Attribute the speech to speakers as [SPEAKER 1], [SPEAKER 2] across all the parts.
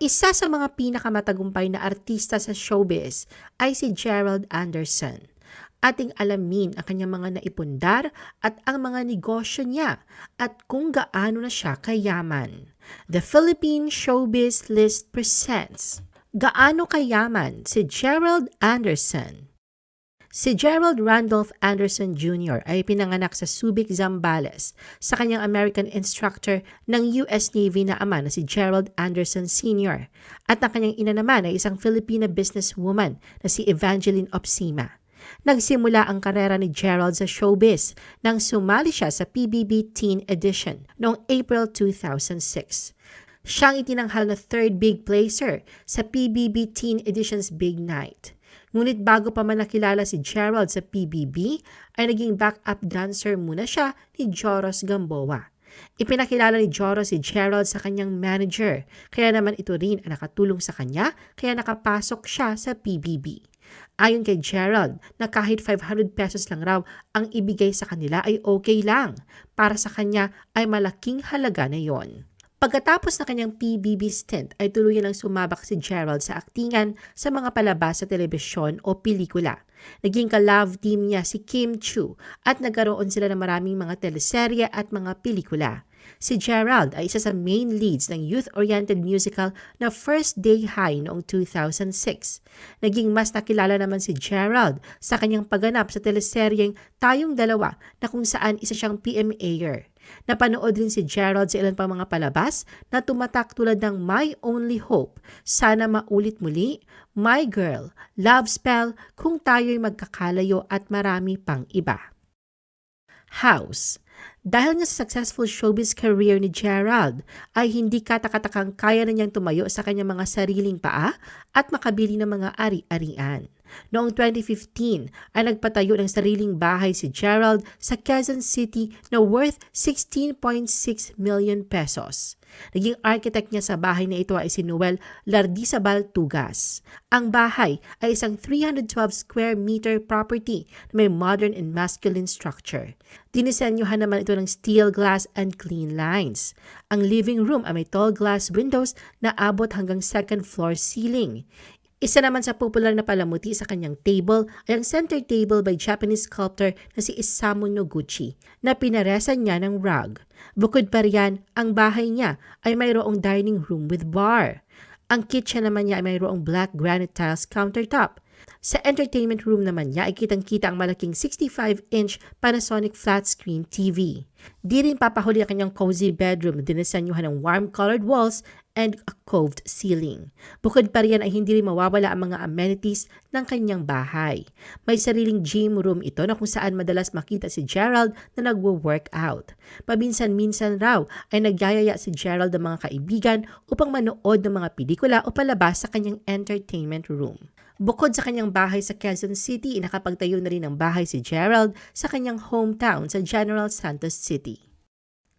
[SPEAKER 1] Isa sa mga pinakamatagumpay na artista sa showbiz ay si Gerald Anderson. Ating alamin ang kanyang mga naipundar at ang mga negosyo niya at kung gaano na siya kayaman. The Philippine Showbiz List presents Gaano kayaman si Gerald Anderson? Si Gerald Randolph Anderson Jr. ay pinanganak sa Subic, Zambales sa kanyang American instructor ng US Navy na ama na si Gerald Anderson Sr. At ang kanyang ina naman ay isang Filipina businesswoman na si Evangeline Opsima. Nagsimula ang karera ni Gerald sa showbiz nang sumali siya sa PBB Teen Edition noong April 2006. Siyang itinanghal na third big placer sa PBB Teen Edition's Big Night. Ngunit bago pa man nakilala si Gerald sa PBB, ay naging backup dancer muna siya ni Joros Gamboa. Ipinakilala ni Joros si Gerald sa kanyang manager, kaya naman ito rin ang nakatulong sa kanya kaya nakapasok siya sa PBB. Ayon kay Gerald na kahit 500 pesos lang raw ang ibigay sa kanila ay okay lang. Para sa kanya ay malaking halaga na yon. Pagkatapos ng kanyang PBB stint ay tuluyan ang sumabak si Gerald sa aktingan sa mga palabas sa telebisyon o pelikula. Naging ka-love team niya si Kim Chu at nagkaroon sila ng maraming mga teleserye at mga pelikula. Si Gerald ay isa sa main leads ng youth-oriented musical na First Day High noong 2006. Naging mas nakilala naman si Gerald sa kanyang pagganap sa teleseryeng Tayong Dalawa na kung saan isa siyang PMAer. Napanood rin si Gerald sa ilan pang mga palabas na tumatak tulad ng My Only Hope, Sana Maulit Muli, My Girl, Love Spell, Kung Tayo'y Magkakalayo at marami pang iba. House dahil nga sa successful showbiz career ni Gerald, ay hindi katakatakang kaya na niyang tumayo sa kanyang mga sariling paa at makabili ng mga ari-arian. Noong 2015 ay nagpatayo ng sariling bahay si Gerald sa Quezon City na worth 16.6 million pesos. Naging architect niya sa bahay na ito ay si Noel Lardisabal Tugas. Ang bahay ay isang 312 square meter property na may modern and masculine structure. Dinisenyohan naman ito ng steel glass and clean lines. Ang living room ay may tall glass windows na abot hanggang second floor ceiling. Isa naman sa popular na palamuti sa kanyang table ay ang center table by Japanese sculptor na si Isamu Noguchi na pinaresan niya ng rug. Bukod pa riyan, ang bahay niya ay mayroong dining room with bar. Ang kitchen naman niya ay mayroong black granite tiles countertop. Sa entertainment room naman niya ay kitang-kita ang malaking 65-inch Panasonic flat screen TV. Di rin papahuli ang kanyang cozy bedroom na dinisenyuhan ng warm-colored walls and a coved ceiling. Bukod pa riyan ay hindi rin mawawala ang mga amenities ng kanyang bahay. May sariling gym room ito na kung saan madalas makita si Gerald na nagwo-workout. Paminsan-minsan raw ay nagyayaya si Gerald ng mga kaibigan upang manood ng mga pelikula o palabas sa kanyang entertainment room. Bukod sa kanyang bahay sa Quezon City, nakapagtayo na rin ng bahay si Gerald sa kanyang hometown sa General Santos City.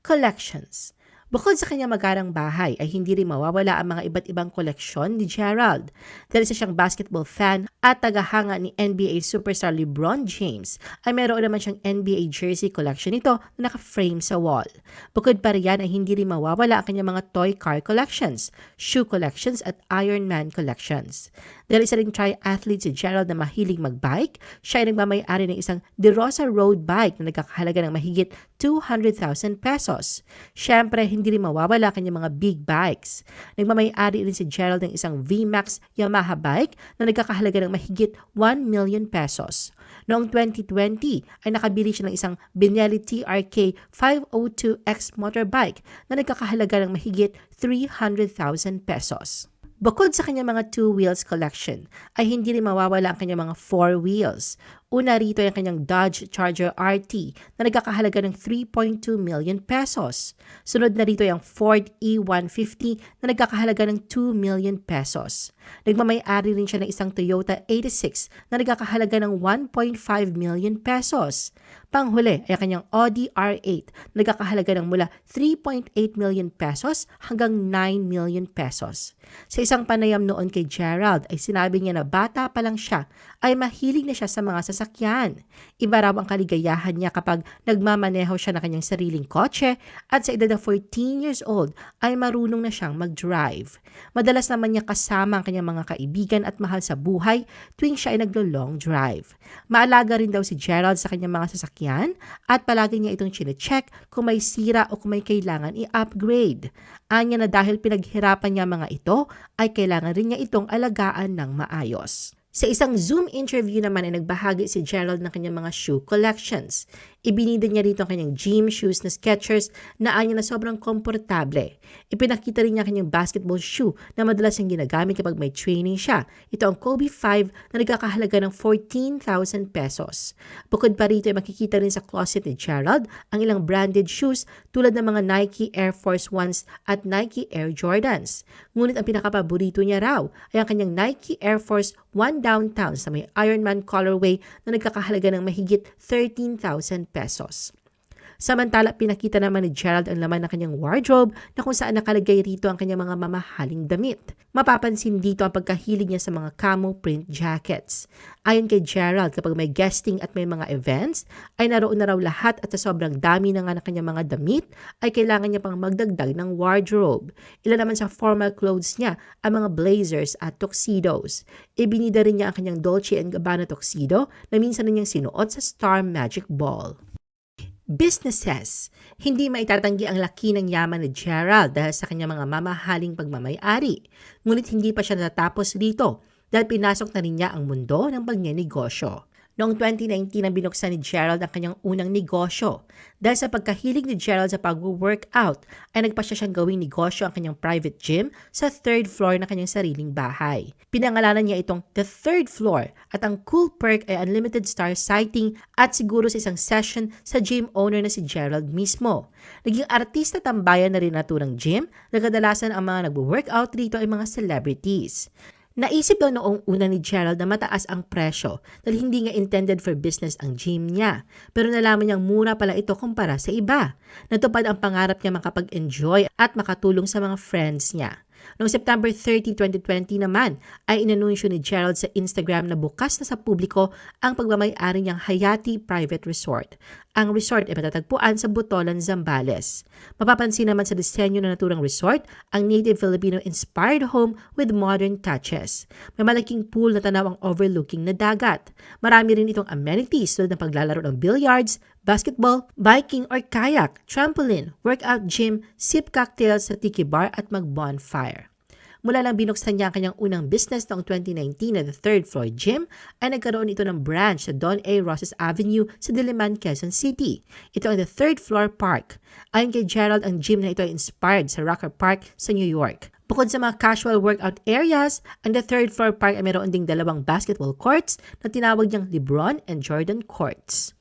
[SPEAKER 1] Collections Bukod sa kanyang magarang bahay ay hindi rin mawawala ang mga iba't ibang koleksyon ni Gerald. Dahil isa siyang basketball fan at tagahanga ni NBA superstar LeBron James ay meron naman siyang NBA jersey collection nito na naka-frame sa wall. Bukod pa riyan ay hindi rin mawawala ang kanyang mga toy car collections, shoe collections at Iron Man collections. Dahil isa ring triathlete si Gerald na mahilig magbike, siya ay nagmamayari ng isang De Rosa road bike na nagkakahalaga ng mahigit 200,000 pesos. Siyempre, hindi rin mawawala kanyang mga big bikes. Nagmamayari rin si Gerald ng isang VMAX Yamaha bike na nagkakahalaga ng mahigit 1 million pesos. Noong 2020 ay nakabili siya ng isang Benelli TRK 502X motorbike na nagkakahalaga ng mahigit 300,000 pesos. Bukod sa kanyang mga two wheels collection, ay hindi rin mawawala ang kanyang mga four wheels. Una rito ang kanyang Dodge Charger RT na nagkakahalaga ng 3.2 million pesos. Sunod na rito ang Ford E150 na nagkakahalaga ng 2 million pesos. Nagmamayari rin siya ng isang Toyota 86 na nagkakahalaga ng 1.5 million pesos. Panghuli ay ang kanyang Audi R8 na nagkakahalaga ng mula 3.8 million pesos hanggang 9 million pesos. Sa isang panayam noon kay Gerald ay sinabi niya na bata pa lang siya ay mahilig na siya sa mga sasakyan sasakyan. Iba raw ang kaligayahan niya kapag nagmamaneho siya ng kanyang sariling kotse at sa edad na 14 years old ay marunong na siyang mag-drive. Madalas naman niya kasama ang kanyang mga kaibigan at mahal sa buhay tuwing siya ay naglo-long drive. Maalaga rin daw si Gerald sa kanyang mga sasakyan at palagi niya itong chine-check kung may sira o kung may kailangan i-upgrade. Anya na dahil pinaghirapan niya mga ito ay kailangan rin niya itong alagaan ng maayos. Sa isang Zoom interview naman ay nagbahagi si Gerald ng kanyang mga shoe collections. Ibinida niya rito ang kanyang gym shoes na Skechers na anya na sobrang komportable. Ipinakita rin niya ang kanyang basketball shoe na madalas niyang ginagamit kapag may training siya. Ito ang Kobe 5 na nagkakahalaga ng 14,000 pesos. Bukod pa rito ay makikita rin sa closet ni Gerald ang ilang branded shoes tulad ng mga Nike Air Force Ones at Nike Air Jordans. Ngunit ang pinakapaborito niya raw ay ang kanyang Nike Air Force One downtown sa may Ironman colorway na nagkakahalaga ng mahigit 13,000 pesos. Samantala, pinakita naman ni Gerald ang laman ng kanyang wardrobe na kung saan nakalagay rito ang kanyang mga mamahaling damit. Mapapansin dito ang pagkahilig niya sa mga camo print jackets. Ayon kay Gerald, kapag may guesting at may mga events, ay naroon na raw lahat at sa sobrang dami na nga ng kanyang mga damit, ay kailangan niya pang magdagdag ng wardrobe. Ilan naman sa formal clothes niya ang mga blazers at tuxedos. Ibinida rin niya ang kanyang Dolce Gabbana tuxedo na minsan na niyang sinuot sa Star Magic Ball. Businesses. Hindi maitatanggi ang laki ng yaman ni Gerald dahil sa kanyang mga mamahaling pagmamayari. Ngunit hindi pa siya natatapos dito dahil pinasok na rin niya ang mundo ng pagnenegosyo. Noong 2019 na binuksan ni Gerald ang kanyang unang negosyo. Dahil sa pagkahilig ni Gerald sa pag-workout, ay nagpasya siyang gawing negosyo ang kanyang private gym sa third floor ng kanyang sariling bahay. Pinangalanan niya itong The Third Floor at ang cool perk ay unlimited star sighting at siguro sa isang session sa gym owner na si Gerald mismo. Naging artista tambayan na rin naturang gym na kadalasan ang mga nagwo-workout rito ay mga celebrities. Naisip daw noong una ni Gerald na mataas ang presyo dahil hindi nga intended for business ang gym niya. Pero nalaman niyang mura pala ito kumpara sa iba. Natupad ang pangarap niya makapag-enjoy at makatulong sa mga friends niya. Noong September 30, 2020 naman, ay inanunsyo ni Gerald sa Instagram na bukas na sa publiko ang pagmamayari niyang Hayati Private Resort. Ang resort ay matatagpuan sa Butolan, Zambales. Mapapansin naman sa disenyo na naturang resort ang native Filipino-inspired home with modern touches. May malaking pool na tanaw ang overlooking na dagat. Marami rin itong amenities tulad ng paglalaro ng billiards, basketball, biking or kayak, trampoline, workout gym, sip cocktails sa tiki bar at mag-bonfire. Mula lang binuksan niya ang kanyang unang business noong 2019 na the third floor gym, ay nagkaroon ito ng branch sa Don A. Rosas Avenue sa Diliman, Quezon City. Ito ang the third floor park. Ayon kay Gerald, ang gym na ito ay inspired sa Rocker Park sa New York. Bukod sa mga casual workout areas, ang the third floor park ay mayroon ding dalawang basketball courts na tinawag niyang LeBron and Jordan Courts.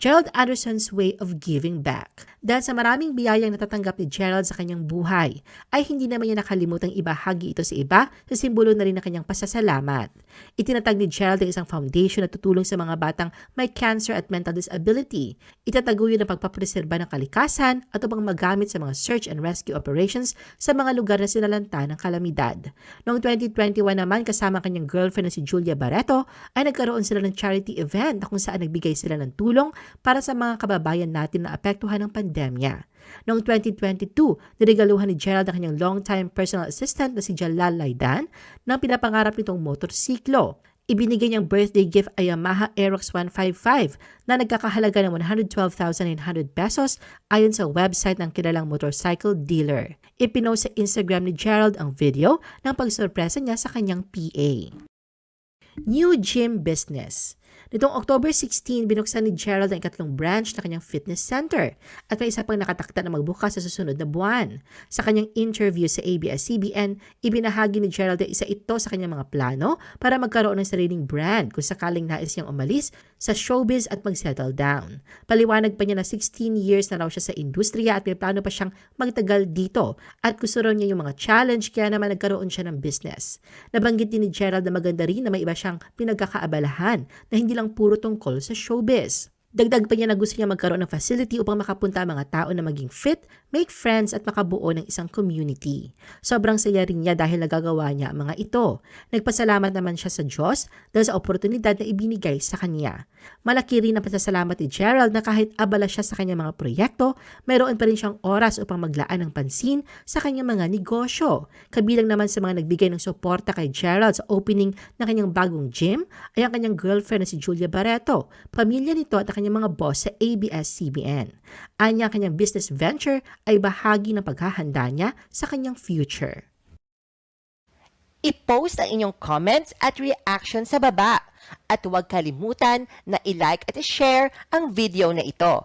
[SPEAKER 1] Gerald Anderson's way of giving back. Dahil sa maraming biyayang natatanggap ni Gerald sa kanyang buhay, ay hindi naman niya nakalimutang ibahagi ito sa iba sa simbolo na rin ng kanyang pasasalamat. Itinatag ni Gerald ang isang foundation na tutulong sa mga batang may cancer at mental disability. Itataguyod ang pagpapreserba ng kalikasan at upang magamit sa mga search and rescue operations sa mga lugar na sinalanta ng kalamidad. Noong 2021 naman, kasama kanyang girlfriend na si Julia Barreto, ay nagkaroon sila ng charity event na kung saan nagbigay sila ng tulong para sa mga kababayan natin na apektuhan ng pandemya. Noong 2022, niregaluhan ni Gerald ang kanyang longtime personal assistant na si Jalal Laidan ng pinapangarap nitong motorsiklo. Ibinigay niyang birthday gift ay Yamaha Aerox 155 na nagkakahalaga ng 112,900 pesos ayon sa website ng kilalang motorcycle dealer. Ipinost sa Instagram ni Gerald ang video ng pagsorpresa niya sa kanyang PA. New Gym Business Nitong October 16, binuksan ni Gerald ang ikatlong branch na kanyang fitness center at may isa pang nakatakta na magbukas sa susunod na buwan. Sa kanyang interview sa ABS-CBN, ibinahagi ni Gerald na isa ito sa kanyang mga plano para magkaroon ng sariling brand kung sakaling nais niyang umalis sa showbiz at mag-settle down. Paliwanag pa niya na 16 years na raw siya sa industriya at may plano pa siyang magtagal dito at gusto raw niya yung mga challenge kaya naman nagkaroon siya ng business. Nabanggit din ni Gerald na maganda rin na may iba siyang pinagkakaabalahan na hindi lang puro tungkol sa showbiz. Dagdag pa niya na gusto niya magkaroon ng facility upang makapunta ang mga tao na maging fit, make friends at makabuo ng isang community. Sobrang saya rin niya dahil nagagawa niya ang mga ito. Nagpasalamat naman siya sa Diyos dahil sa oportunidad na ibinigay sa kanya. Malaki rin ang pasasalamat ni Gerald na kahit abala siya sa kanyang mga proyekto, mayroon pa rin siyang oras upang maglaan ng pansin sa kanyang mga negosyo. Kabilang naman sa mga nagbigay ng suporta kay Gerald sa opening ng kanyang bagong gym ay ang kanyang girlfriend na si Julia Barreto, pamilya nito at kanyang mga boss sa ABS-CBN. Anya ang kanyang business venture ay bahagi ng paghahanda niya sa kanyang future.
[SPEAKER 2] I-post ang inyong comments at reaction sa baba. At huwag kalimutan na i-like at i-share ang video na ito.